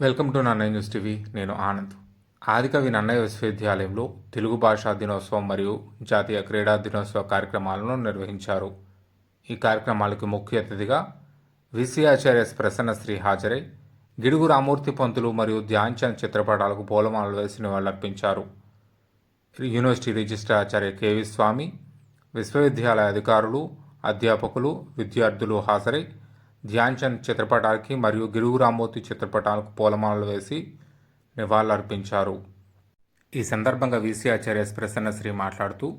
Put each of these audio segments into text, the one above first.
Welcome to Nannaya news TV నేను ఆనంద్. ఆదికవి నన్నయ్య విశ్వవిద్యాలయంలో తెలుగు భాషా దినోత్సవం మరియు జాతీయ క్రీడా దినోత్సవ కార్యక్రమాలను నిర్వహించారు. ఈ కార్యక్రమాలకు ముఖ్య అతిథిగా విసి ఆచార్యస్ ప్రసన్నశ్రీ హాజరై గిడుగు రామూర్తి పంతులు మరియు ధ్యాన్ చంద్ చిత్రపటాలకు పూలమాలలు వేసి నివాళులర్పించారు. యూనివర్సిటీ రిజిస్ట్రార్ ఆచార్య కేవి స్వామి విశ్వవిద్యాలయ అధికారులు అధ్యాపకులు విద్యార్థులు హాజరై ధ్యాన్ చంద్ చిత్రపటాలకి మరియు గిరుగు రామూర్తి చిత్రపటాలకు పూలమాలలు వేసి నివాళులర్పించారు. ఈ సందర్భంగా వీసీ ఆచార్య ప్రసన్నశ్రీ మాట్లాడుతూ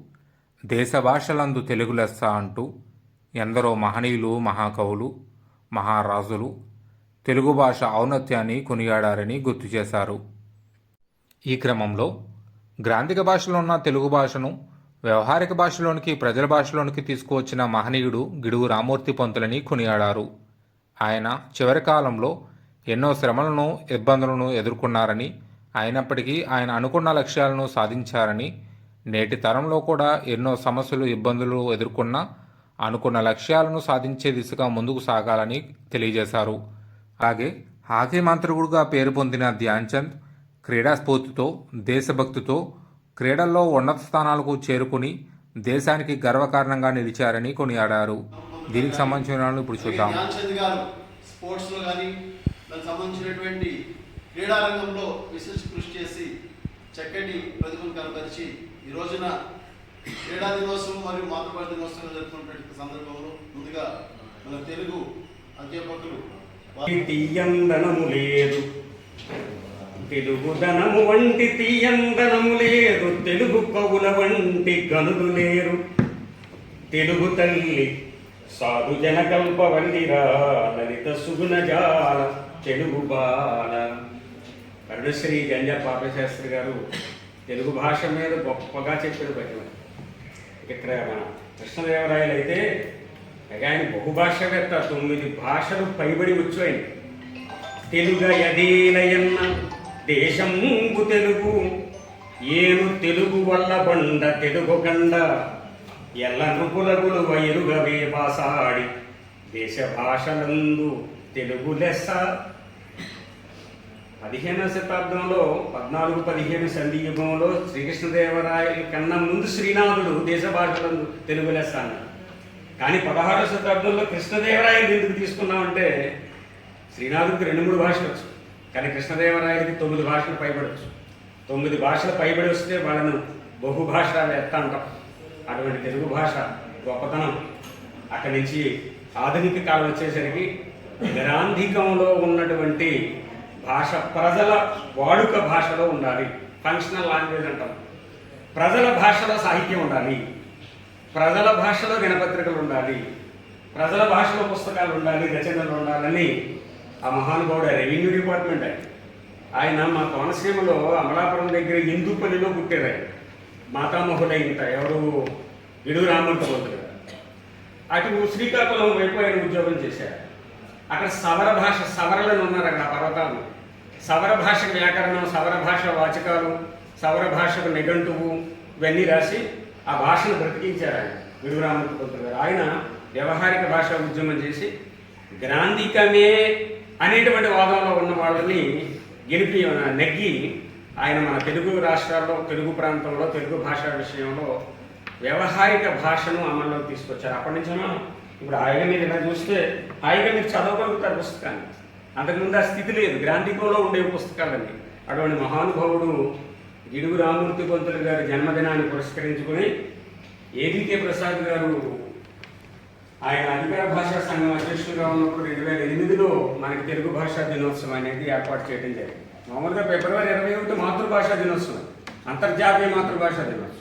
దేశ భాషలందు తెలుగు లెస్స అంటూ ఎందరో మహనీయులు మహాకవులు మహారాజులు తెలుగు భాష ఔన్నత్యాన్ని కొనియాడారని గుర్తు చేశారు. ఈ క్రమంలో గ్రాంధిక భాషలో ఉన్న తెలుగు భాషను వ్యవహారిక భాషలోనికి ప్రజల భాషలోనికి తీసుకువచ్చిన మహనీయుడు గిడుగు రామూర్తి పంతులని కొనియాడారు. ఆయన చివరి కాలంలో ఎన్నో శ్రమలను ఇబ్బందులను ఎదుర్కొన్నారని అయినప్పటికీ ఆయన అనుకున్న లక్ష్యాలను సాధించారని నేటి తరంలో కూడా ఎన్నో సమస్యలు ఇబ్బందులు ఎదుర్కొన్న అనుకున్న లక్ష్యాలను సాధించే దిశగా ముందుకు సాగాలని తెలియజేశారు. అలాగే హాకీ మంత్రికుడుగా పేరు పొందిన ధ్యాన్ చంద్ క్రీడా స్ఫూర్తితో దేశభక్తితో క్రీడల్లో ఉన్నత స్థానాలకు చేరుకుని దేశానికి గర్వకారణంగా నిలిచారని కొనియాడారు. దీనికి సంబంధించిన ఇప్పుడు చూద్దాం. ధ్యాన్ చంద్ గారు స్పోర్ట్స్లో కానీ దానికి సంబంధించినటువంటి క్రీడా రంగంలో విశేష కృషి చేసి చక్కటి ప్రతిభను కనపరిచి ఈ రోజున క్రీడా దినోత్సవం మరియు మాతృభాష దినోత్సవం జరుపుకున్నటువంటి సందర్భంలో ముందుగా మన తెలుగు అధ్యాపకులు తీయందనము లేదు. తెలుగుదనము వంటి తీయందనము లేదు. తెలుగు కవుల వంటి గనులు లేరు. తెలుగు తల్లి సాధు జనకల్ప వల్లిరా లలిత సుగుణ జాల తెలుగు బాల కరుణశ్రీ గంజ పాపశాస్త్రి గారు తెలుగు భాష మీద గొప్పగా చెప్పిన భజన. ఇక్కడ మన కృష్ణదేవరాయలు అయితే ఆయన బహుభాషవేత్త. తొమ్మిది భాషలు పైబడి వచ్చు ఆయన. తెలుగ యదీనయన్న దేశంబు తెలుగు. ఏను తెలుగు వల్ల బండ తెలుగు కండ. ఎల్ల నృపులగులు వైరుగవే బాసాడి దేశ భాషలందు తెలుగు లెస్స. పదిహేనవ శతాబ్దంలో పద్నాలుగు పదిహేను సంధి యుగంలో శ్రీకృష్ణదేవరాయల కన్నా ముందు శ్రీనాథుడు దేశ భాషలందు తెలుగు లెస్స అన్నారు కానీ పదహారవ శతాబ్దంలో కృష్ణదేవరాయలు ఎందుకు తీసుకున్నామంటే శ్రీనాథుడికి రెండు మూడు భాషలు వచ్చు. కానీ కృష్ణదేవరాయలకి తొమ్మిది భాషలు పైబడవచ్చు తొమ్మిది భాషలు పైబడి వస్తే వాళ్ళను బహుభాషావేత్త అంటాం. అటువంటి తెలుగు భాష గొప్పతనం అక్కడి నుంచి ఆధునిక కాలం వచ్చేసరికి గ్రాంధికంలో ఉన్నటువంటి భాష ప్రజల వాడుక భాషలో ఉండాలి. ఫంక్షనల్ లాంగ్వేజ్ అంటాం. ప్రజల భాషలో సాహిత్యం ఉండాలి. ప్రజల భాషలో దినపత్రికలు ఉండాలి. ప్రజల భాషలో పుస్తకాలు ఉండాలి రచనలు ఉండాలని ఆ మహానుభావుడు రెవెన్యూ డిపార్ట్మెంట్ ఆయన. ఆయన మా కోనసీమలో అమలాపురం దగ్గర ఇందుపల్లిలో పుట్టారు ఆయన. మాతామహుడైంత ఎవరు? ఇడుగు రామూర్తి అటు శ్రీకాకుళం వైపు ఆయన ఉద్యోగం చేశారు. అక్కడ సవర భాష సవరలను ఉన్నారు అక్కడ పర్వతాలు. సవర భాష వ్యాకరణం సవర భాష వాచకాలు సవర భాషకు నిఘంటువు ఇవన్నీ రాసి ఆ భాషను బ్రతికించారు ఆయన విడుగురామూర్తి పంతులు గారు. ఆయన వ్యవహారిక భాష ఉద్యమం చేసి గ్రాంధికమే అనేటువంటి వాదంలో ఉన్న వాళ్ళని గెలిపి నెగ్గి ఆయన మన తెలుగు రాష్ట్రాల్లో తెలుగు ప్రాంతంలో తెలుగు భాష విషయంలో వ్యవహారిక భాషను అమల్లోకి తీసుకొచ్చారు. అప్పటి నుంచి మనం ఇప్పుడు హాయిగా మీరు ఇలా చూస్తే హాయిగా మీరు చదవగలుగుతారు పుస్తకాన్ని. అంతకుముందు ఆ స్థితి లేదు. గ్రాంధికంలో ఉండే పుస్తకాలన్నీ. అటువంటి మహానుభావుడు గిడుగు రామూర్తి పంతులు గారి జన్మదినాన్ని పురస్కరించుకొని ఏబీకే ప్రసాద్ గారు ఆయన అధికార భాషా సంఘం అధ్యక్షులుగా ఉన్నప్పుడు రెండు వేల ఎనిమిదిలో మనకి తెలుగు భాషా దినోత్సవం అనేది ఏర్పాటు చేయడం జరిగింది. మామూలుగా ఫిబ్రవరి ఇరవై ఒకటి మాతృభాషా దినోత్సవం. అంతర్జాతీయ మాతృభాషా దినోత్సవం.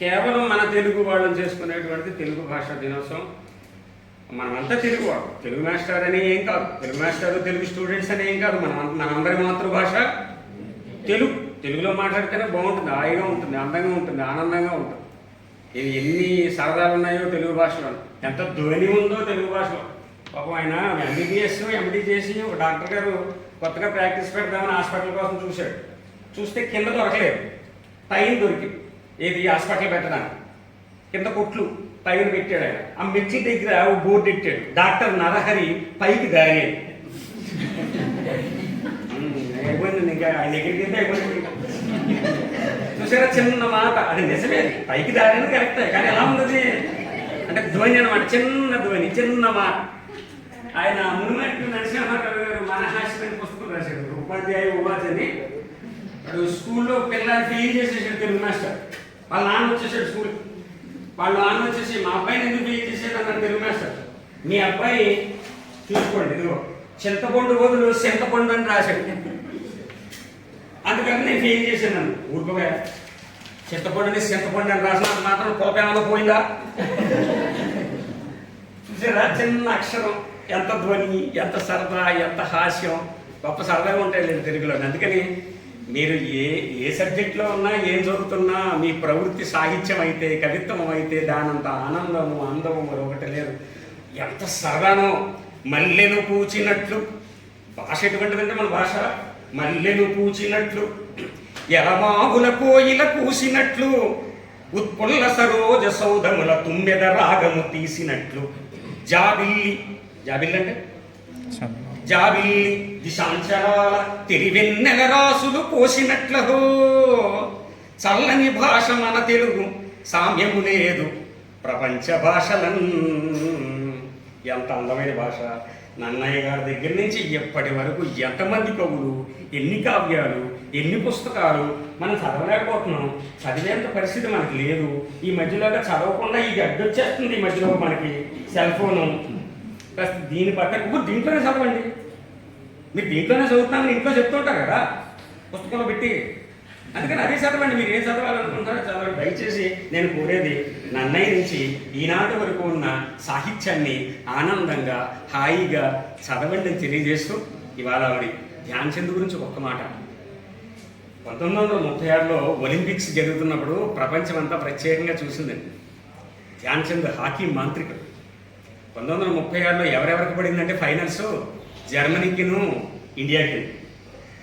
కేవలం మన తెలుగు వాళ్ళని చేసుకునేటువంటి తెలుగు భాషా దినోత్సవం. మనమంతా తెలుగు వాడు తెలుగు మాస్టర్ అని ఏం కాదు. తెలుగు మాస్టర్ తెలుగు స్టూడెంట్స్ అని ఏం కాదు. మన మనందరి మాతృభాష తెలుగు. తెలుగులో మాట్లాడితేనే బాగుంటుంది. హాయిగా ఉంటుంది. అందంగా ఉంటుంది. ఆనందంగా ఉంటుంది. ఇది ఎన్ని సరదాలు ఉన్నాయో తెలుగు భాషలో. ఎంత ధ్వని ఉందో తెలుగు భాషలో. పాపం ఆయన ఎంబీబీఎస్ ఎండి చేసి ఒక డాక్టర్ గారు కొత్తగా ప్రాక్టీస్ పెడదామని హాస్పిటల్ కోసం చూశాడు. చూస్తే కింద దొరకలేదు. పైన దొరికింది. ఏది హాస్పిటల్ పెట్టడానికి కింద కొట్లు టైం పెట్టాడు ఆయన. ఆ మిర్చి దగ్గర ఓ బోర్డు పెట్టాడు డాక్టర్ నరహరి పైకి దారి. అయిపోయింది ఇంకా. ఆయన దగ్గరికి వెళ్తే అయిపోయింది చూసారా చిన్న మాట? అది నిజమే. పైకి దారిని కరెక్టే. కానీ ఎలా ఉన్నది? అంటే ధ్వని అనమాట చిన్న ధ్వని చిన్న మాట. ఆయన మునుమట్టి నరసింహారావు గారు మనహాస్యం పుస్తకం రాశాడు ఉపాధ్యాయ ఉపాధి వాడు స్కూల్లో పిల్లలు ఫెయిల్ చేసేసాడు తెలుగు మాస్టర్. వాళ్ళ నాన్న వచ్చేసాడు స్కూల్. వాళ్ళ నాన్న వచ్చేసి మా అబ్బాయిని ఎందుకు ఫెయిల్ చేసేది అన్నాడు తెలుగు మాస్టర్. మీ అబ్బాయి చూసుకోండి ఇదిగో చింతపండు బదులు చింతపండు అని రాశాడు. అందుకని నేను ఫెయిల్ చేశాను నన్ను. ఊరుకోగా చింతపండుని చింతపండు అని రాసిన మాత్రం కోపేమన్నా పోయిందా? చూసారా? చిన్న అక్షరం. ఎంత ధ్వని ఎంత సరదా ఎంత హాస్యం? గొప్ప సరదాగా ఉంటాయి లేదు తెలుగులో అందుకని మీరు ఏ ఏ సబ్జెక్ట్లో ఉన్నా ఏం చదువుతున్నా మీ ప్రవృత్తి సాహిత్యం అయితే కవిత్వం అయితే దానంత ఆనందము అందము మరొకటి లేదు. ఎంత సరదానో. మల్లెను పూచినట్లు. భాష ఎటువంటిదంటే మన భాష? మల్లెను పూచినట్లు. ఎలమాగుల కోయిల పూసినట్లు. ఉత్పుల్ల సరోజ సౌధముల తుమ్మెద రాగము తీసినట్లు. జాబిల్లి జాబిల్లి అంటే? జాబిల్లి దిశాంచరాల తిరివెన్నెల రాసులు పోసినట్లహో చల్లని భాష మన తెలుగు సామ్యము లేదు ప్రపంచ భాషలన్. ఎంత అందమైన భాష. నన్నయ్య గారి దగ్గర నుంచి ఎప్పటి వరకు ఎంతమంది కవులు ఎన్ని కావ్యాలు ఎన్ని పుస్తకాలు మనం చదవలేకపోతున్నాం. చదివేంత పరిస్థితి మనకి లేదు. ఈ మధ్యలోగా చదవకుండా ఇది అడ్డొచ్చేస్తుంది ఈ మధ్యలో మనకి సెల్ ఫోను. కాస్త దీని పక్కన దీంట్లోనే చదవండి. మీరు దీంట్లోనే చదువుతున్నామని ఇంట్లో చెప్తుంటారు కదా పుస్తకంలో పెట్టి. అందుకని అదే చదవండి మీరు ఏం చదవాలనుకుంటారో చదవండి. దయచేసి నేను కోరేది నన్నయ్య నుంచి ఈనాటి వరకు ఉన్న సాహిత్యాన్ని ఆనందంగా హాయిగా చదవండి అని తెలియజేస్తూ ఇవాళ ఆవిడ ధ్యాన్ చంద్ గురించి ఒక్క మాట. పంతొమ్మిది వందల ముప్పై ఆరులో ఒలింపిక్స్ జరుగుతున్నప్పుడు ప్రపంచం అంతా ప్రత్యేకంగా చూసిందండి. ధ్యాన్ చంద్ హాకీ మాంత్రికుడు. పంతొమ్మిది వందల ముప్పై ఆరులో ఎవరెవరికి పడిందంటే ఫైనల్స్ జర్మనీకిను ఇండియాకి.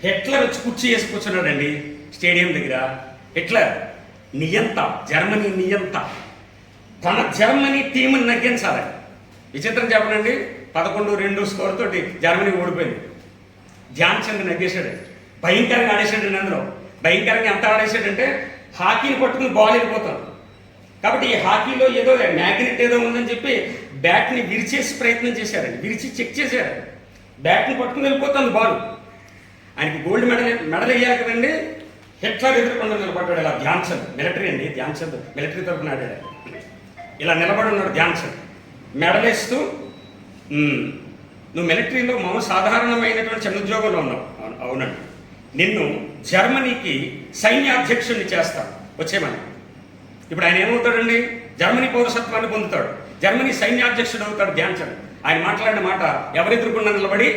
హిట్లర్ వచ్చి కుర్చీ వేసి కూర్చున్నాడండి స్టేడియం దగ్గర. హిట్లర్ నియంత జర్మనీ నియంత. తన జర్మనీ టీంని నగ్గించాలి విచిత్రం చెప్పనండి పదకొండు రెండు స్కోర్ తోటి జర్మనీ ఓడిపోయింది. ధ్యాన్ చంద్ నగ్గేశాడు భయంకరంగా ఆడేశాడు అందులో భయంకరంగా ఎంత ఆడేశాడంటే హాకీని పట్టుకుని బాల్ వెళ్ళిపోతాడు కాబట్టి ఈ హాకీలో ఏదో మ్యాగ్నెట్ ఏదో ఉందని చెప్పి బ్యాట్ని విరిచేసి ప్రయత్నం చేశారండి. విరిచి చెక్ చేశారు బ్యాట్ని పట్టుకుని వెళ్ళిపోతుంది బాల్. ఆయనకి గోల్డ్ మెడల్ మెడల్ అయ్యాక కదండి. హిట్లర్ ఎదుర్కొండ నిలబడ్డాడు ఇలా ధ్యాన్ చంద్. మిలిటరీ అండి ధ్యాన్ చంద్. మిలిటరీ తరఫున ఆడాడు. ఇలా నిలబడి ఉన్నాడు ధ్యాన్ చంద్. మెడల్ నువ్వు మిలిటరీలో మామూలు సాధారణమైనటువంటి చిన్న ఉద్యోగంలో ఉన్నావు. అవునండి. నిన్ను జర్మనీకి సైన్యాధ్యక్షుడిని చేస్తాను. వచ్చేమని ఇప్పుడు ఆయన ఏమవుతాడండి? జర్మనీ పౌరసత్వాన్ని పొందుతాడు. జర్మనీ సైన్యాధ్యక్షుడు అవుతాడు ధ్యాన్ చంద్ ఆయన మాట్లాడిన మాట ఎవరెదురుకుండా నిలబడి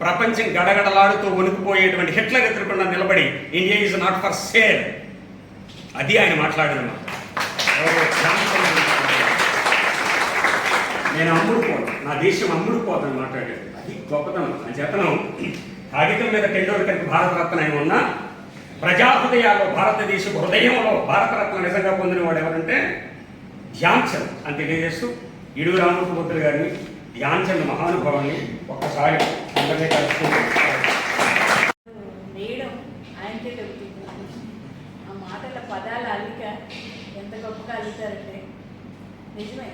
ప్రపంచం గడగడలాడుతూ వణుకుపోయేటువంటి హిట్లర్ ఎదురుకుండా నిలబడి India is not for sale. అది ఆయన మాట్లాడిన మాట. నేను అమ్ముడుపోను నా దేశం అమ్ముడుపోతాను మాట్లాడాడు. అది గొప్పతనం. అని చేతను. కాగితం మీద టెండూల్కర్కి భారతరత్న ఆయన ఉన్నా ప్రజాహృదయాల్లో భారతదేశ హృదయంలో భారతరత్న నిజంగా పొందిన వాడు ఎవరంటే ధ్యాన్ చంద్ అని తెలియజేస్తూ ఇడు రామకృష్ణ గారిని ధ్యాన్ చంద్ మహానుభావాన్ని ఒక్కసారి అందరినీ కలిసి ఆయనకే ఆ మాటల పదాల అల్లిక ఎంత గొప్పగా అల్లుతారంటే నిజమే.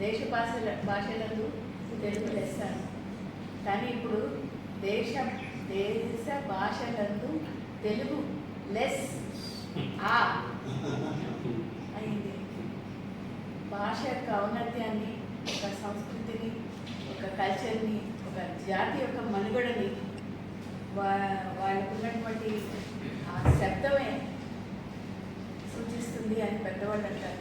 దేశ భాషల భాషలందు తెలుగు లెస్స కానీ ఇప్పుడు దేశ దేశ భాషలందు తెలుగు లెస్ ఆ. అయింది. భాష యొక్క ఔన్నత్యాన్ని ఒక సంస్కృతిని ఒక కల్చర్ని ఒక జాతి యొక్క మనుగడని వా వాళ్ళకు ఉన్నటువంటి ఆ శబ్దమే సూచిస్తుంది అని పెద్దవాళ్ళు అంటారు.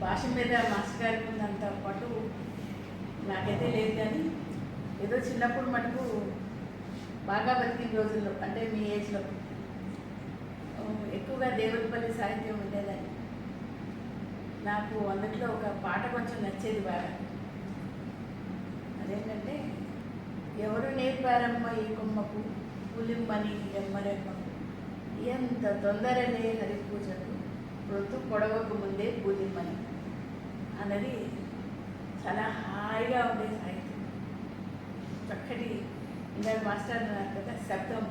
భాష మీద మాస్టర్ గారికి ఉన్నంత పట్టు నాకైతే లేదు కానీ ఏదో చిన్నప్పుడు మటుకు బాగా బతికిన రోజుల్లో అంటే మీ ఏజ్లో ఎక్కువగా దేవుడిపల్లి సాహిత్యం ఉండేదని. నాకు అందుట్లో ఒక పాట కొంచెం నచ్చేది బాగా. అదేంటంటే ఎవరు నేర్పారమ్మ ఈ కొమ్మకు? పులిమ్మని ఎమ్మరెమ్మకు ఎంత తొందరలే హరి పూజకు రొత్తు పొడవకు ముందే పూలిమ్మని అన్నది చాలా హాయిగా ఉండేది. చక్కటి ఇందాక మాస్టర్ అన్నారు కదా శబ్దం.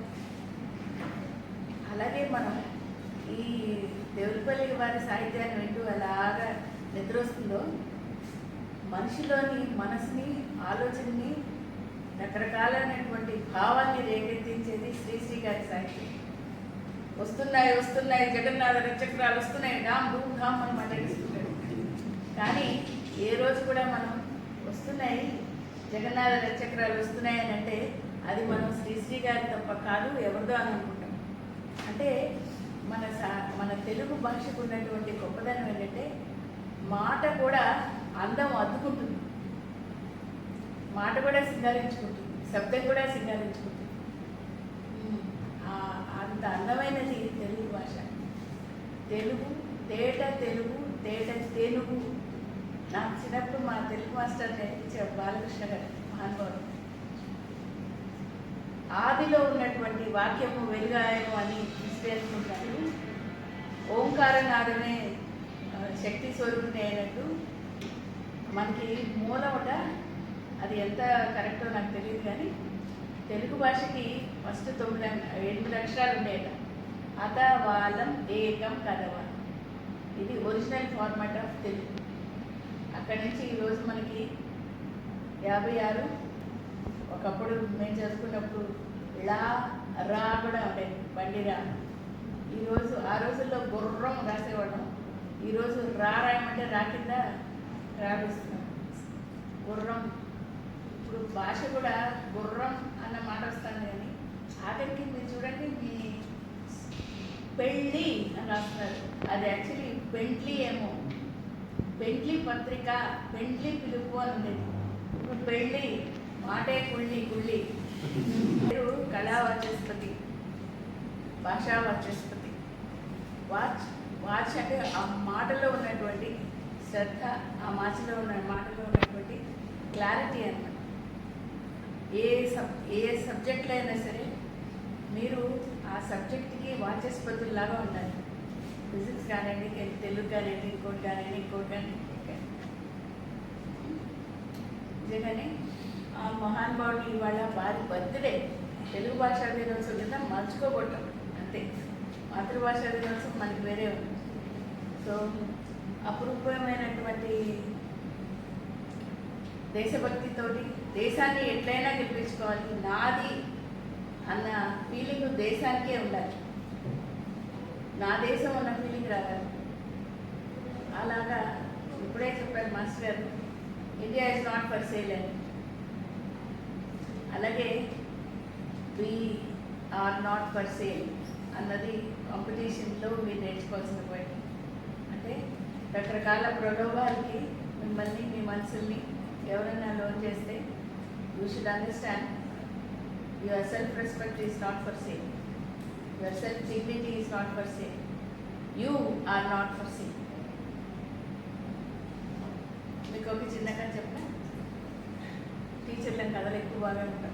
అలాగే మనం ఈ దేవులపల్లి వారి సాహిత్యాన్ని వింటూ అలాగా నిద్ర వస్తుందో మనిషిలోని మనసుని ఆలోచనని రకరకాలైనటువంటి భావాన్ని రేకెత్తించేది శ్రీశ్రీ గారి సాహిత్యం. వస్తున్నాయి వస్తున్నాయి జగన్నాథ నక్షత్రాలు వస్తున్నాయి డామ్ ధూమ్ ధామ్ అని మాట్లాడిస్తున్నాడు కానీ ఏ రోజు కూడా మనం వస్తున్నాయి జగన్నాథ నక్షత్రాలు వస్తున్నాయి అని అంటే అది మనం శ్రీశ్రీ గారి తప్ప కాదు ఎవరిదో అని అనుకుంటాం. అంటే మన సా మన తెలుగు భాషకు ఉన్నటువంటి గొప్పదనం ఏంటంటే మాట కూడా అందం అద్దుకుంటుంది. మాట కూడా సింగారించుకుంటుంది శబ్దం కూడా సింగారించుకుంటుంది అంత అందమైనది తెలుగు భాష. తెలుగు తేట తెలుగు తేట తెలుగు నాకు చిన్నప్పుడు మా తెలుగు మాస్టర్ నేర్పించే బాలకృష్ణ గారు మహానుభావుడు. ఆదిలో ఉన్నటువంటి వాక్యము వెలుగాయము అని విశ్లేషించుకుంటారు ఓంకారనాదమే శక్తి స్వరూపిణి అయినట్టు మనకి మూలమట అది ఎంత కరెక్టో నాకు తెలియదు కానీ తెలుగు భాషకి ఫస్ట్ తొమ్మిది ఎనిమిది అక్షరాలు ఉండేట. అత వాలం ఏకం కదవ. ఇది ఒరిజినల్ ఫార్మాట్ ఆఫ్ తెలుగు. అక్కడి నుంచి ఈరోజు మనకి యాభై ఆరు. ఒకప్పుడు మేము చేసుకున్నప్పుడు లా రా కూడా ఉండేది బండి రా ఈరోజు ఆ రోజుల్లో గుర్రం రాసేవాళ్ళం. ఈరోజు రా రాయమంటే రా కింద రాపిస్తున్నాం గుర్రం. ఇప్పుడు భాష కూడా గుర్రం అన్న మాట వస్తుంది కానీ ఆఖరికి మీరు చూడండి మీ పెళ్ళి అని రాస్తున్నారు. అది యాక్చువల్లీ పెంట్లీ ఏమో. పెండ్లి పత్రిక పెండ్లి పిలుపు అని ఉండేది. పెళ్ళి మాటే కుళ్ళి కుళ్ళి. పేరు కళా వాచస్పతి భాషా వాచస్పతి. వాచ్ వాచ్ అంటే ఆ మాటలో ఉన్నటువంటి శ్రద్ధ ఆ మాటలో ఉన్న మాటలో ఉన్నటువంటి క్లారిటీ అన్నమాట. ఏ సబ్ ఏ సబ్జెక్ట్లో అయినా సరే మీరు ఆ సబ్జెక్ట్కి వాచస్పతుల్లాగా ఉండాలి. ఫిజిక్స్ కానివ్వండి తెలుగు కానివ్వండి ఇంకోటి కానివ్వండి ఇంకోటి కానీ కానీ నిజంగానే ఆ మహానుభావుడు ఇవాళ వారి బర్త్డే. తెలుగు భాషా దినోత్సవం కింద మర్చుకోబోతాం అంతే. మాతృభాష దినోత్సవం మనకి వేరే ఉంది. సో అపురూపమైనటువంటి దేశభక్తితోటి దేశాన్ని ఎట్లయినా గెలిపించుకోవాలి నాది అన్న ఫీలింగ్ దేశానికే ఉండాలి. నా దేశం ఉన్న ఫీలింగ్ రాగాలి అలాగా ఇప్పుడే చెప్పారు మాస్టర్ గారు. India is not for sale అని. అలాగే we are not for sale అన్నది కాంపిటీషన్లో మీరు నేర్చుకోవాల్సిన పాయింట్ అంటే రకరకాల ప్రలోభాలకి మిమ్మల్ని మీ మనసుల్ని ఎవరైనా లోన్ చేస్తే you should understand your self respect is not for sale your self dignity is not for sale you are not for sale మీకు ఒక చిన్న కథ చెప్పిన? టీచర్ల కథలు ఎక్కువ బాగా ఉంటాం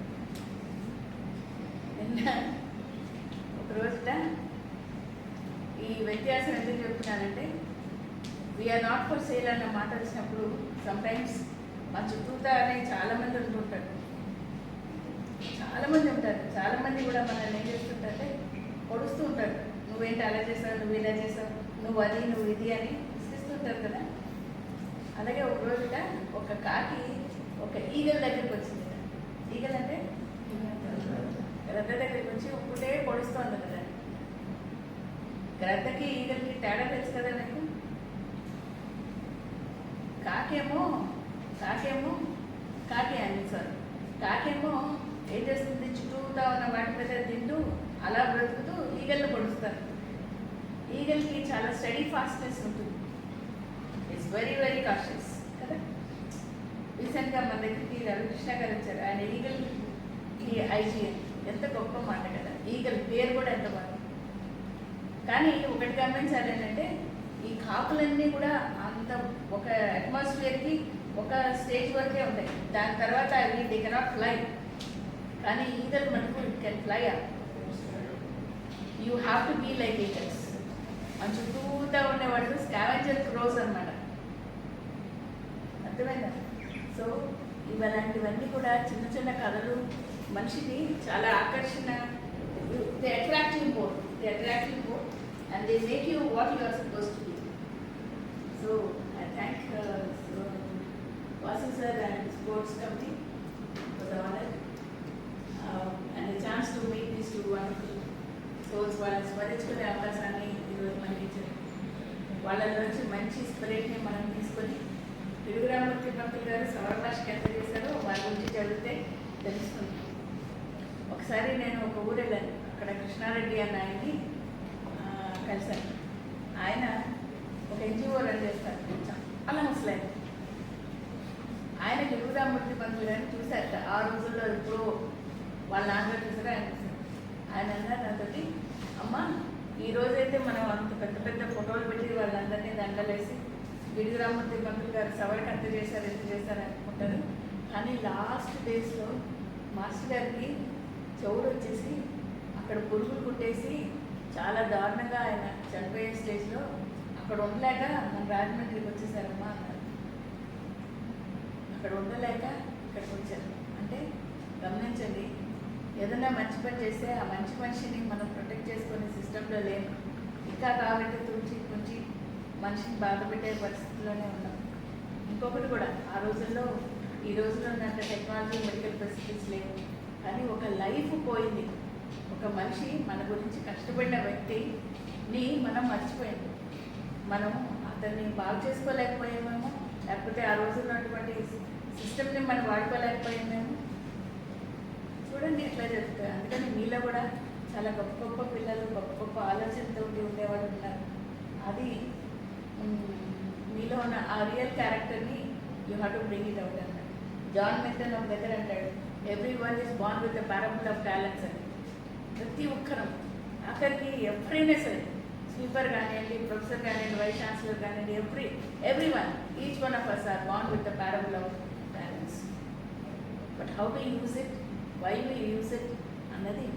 నిన్న ఒక రోజుట ఈ వ్యత్యాసం ఎందుకు చెప్తున్నానంటే వీఆర్ నాట్ ఫర్ సేల్ అన్న మాట వచ్చినప్పుడు సమ్టైమ్స్ మా చుట్టూతానే చాలామంది ఉంటుంటారు. చాలామంది ఉంటారు. చాలామంది కూడా మనల్ని ఏం చేస్తుంటారంటే పొడుస్తూ ఉంటాడు. నువ్వేంటి అలా చేసావు? నువ్వు ఇలా చేసావు? నువ్వు అది నువ్వు ఇది అని విసిస్తుంటారు కదా. అలాగే ఒక రోజుట ఒక కాకి ఒక ఈగల దగ్గరికి వచ్చింది. ఈగల్ అంటే? గ్రద్ద దగ్గరికి వచ్చి ఒక్కటే పొడుస్తుంది కదా. గ్రద్దకి ఈగలకి తేడా తెలుసు కదా నీకు? కాకేమో కాకేమో కాకి అని సార్. కాకేమో ఏం చేస్తుంది? చుట్టూతా ఉన్న వాటి మీద తింటూ అలా బ్రతుకుతూ ఈగల్ని పొడుస్తారు. ఈగల్కి చాలా స్టడీ ఫాస్ట్నెస్ ఉంటుంది. ఇట్స్ వెరీ వెరీ కాషియస్ కదా? రీసెంట్గా మన దగ్గరికి రవికృష్ణ గారు వచ్చారు. ఆయన ఈగల్ ఐజీఎన్. ఎంత గొప్ప మాట కదా? ఈగల్ పేరు కూడా ఎంత బాగుంది. కానీ ఒకటి గమనించాలి ఏంటంటే ఈ కాకులన్నీ కూడా అంత ఒక అట్మాస్ఫియర్కి ఒక స్టేజ్ వరకే ఉంటాయి. దాని తర్వాత అవి దే కెనాట్ ఫ్లై కానీ ఈగల్ మనకు it can fly up you have to be like eagles మన చుట్టూతా ఉండేవాళ్ళు స్కావెంజర్ క్రోస్ అన్నమాట. అర్థమైందా? సో ఇవలాంటివన్నీ కూడా చిన్న చిన్న కథలు. మనిషిని చాలా ఆకర్షణ they attractive more they attractive more and they make you what you are suppose to be so I thank Vasu sir and sports committee for the honour and chance to meet this two wonderful souls వాళ్ళని స్మరించుకునే అవకాశాన్ని ఈరోజు మనకి ఇచ్చారు వాళ్ళ నుంచి మంచి స్పిరిట్ని మనం తీసుకొని తిరుగురామూర్తి పంతులు గారు సవర ఎంత చేశారో వాళ్ళ గురించి చదివితే తెలుస్తుంది. ఒకసారి నేను ఒక ఊరు వెళ్ళాను. అక్కడ కృష్ణారెడ్డి అన్న ఆయన్ని కలిశాను. ఆయన ఒక ఎన్జిఓ రన్ చేస్తారు చాలా ముసలాయి ఆయన తిరుగురామూర్తి పంతులు గారిని చూశారట. ఆ రోజుల్లో ఎప్పుడో వాళ్ళ నాన్నగారు చూసారు? ఆయన చూశారు ఆయన అన్నారు నాతోటి అమ్మ ఈ రోజైతే మనం అంత పెద్ద పెద్ద ఫోటోలు పెట్టి వాళ్ళందరినీ దండలేసి గిరిగిరామూర్తి పంతులు గారు సవరికి అంత చేశారు ఎంత చేశారు అనుకుంటారు. కానీ లాస్ట్ డేస్లో మాస్టర్ గారికి చెవుడు వచ్చేసి అక్కడ పురుగులు కుట్టేసి చాలా దారుణంగా ఆయన చనిపోయే స్టేజ్లో అక్కడ ఉండలేక మన రాజమండ్రికి వచ్చేసారమ్మా అన్నారు. అక్కడ ఉండలేక ఇక్కడికి వచ్చారు. అంటే గమనించండి ఏదైనా మంచి పని చేస్తే ఆ మంచి మనిషిని మనం ప్రొటెక్ట్ చేసుకునే సిస్టంలో లేము ఇంకా కాబట్టి తుంచి కుంచి మనిషిని బాధ పెట్టే పరిస్థితిలోనే ఉన్నాం. ఇంకొకటి కూడా ఆ రోజుల్లో ఈ రోజుల్లో ఉన్నంత టెక్నాలజీ మెడికల్ ఫెసిలిటీస్ లేవు. కానీ ఒక లైఫ్ పోయింది. ఒక మనిషి మన గురించి కష్టపడిన వ్యక్తిని మనం మర్చిపోయింది మనం అతన్ని బాగు చేసుకోలేకపోయామేమో లేకపోతే ఆ రోజు ఉన్నటువంటి సిస్టమ్ని మనం వాడుకోలేకపోయామేమో కూడా నేను ఇట్లా చెప్తాను అందుకని మీలో కూడా చాలా గొప్ప గొప్ప పిల్లలు గొప్ప గొప్ప ఆలోచనతో ఉండేవాళ్ళు ఉన్నారు. అది మీలో ఉన్న ఆ రియల్ క్యారెక్టర్ని you have to bring it out అన్నాడు జాన్ మెథన్ ఆఫ్ వెదర్ అంటాడు every one is born with the parable of talents అని. ప్రతి ఒక్కరం అక్కడికి ఎవరైనా సరే స్వీపర్ కానివ్వండి ప్రొఫెసర్ కానివ్వండి వైస్ ఛాన్సలర్ కానివ్వండి every every one each one of us are born with the parable of talents but how to use it why we use it అన్నది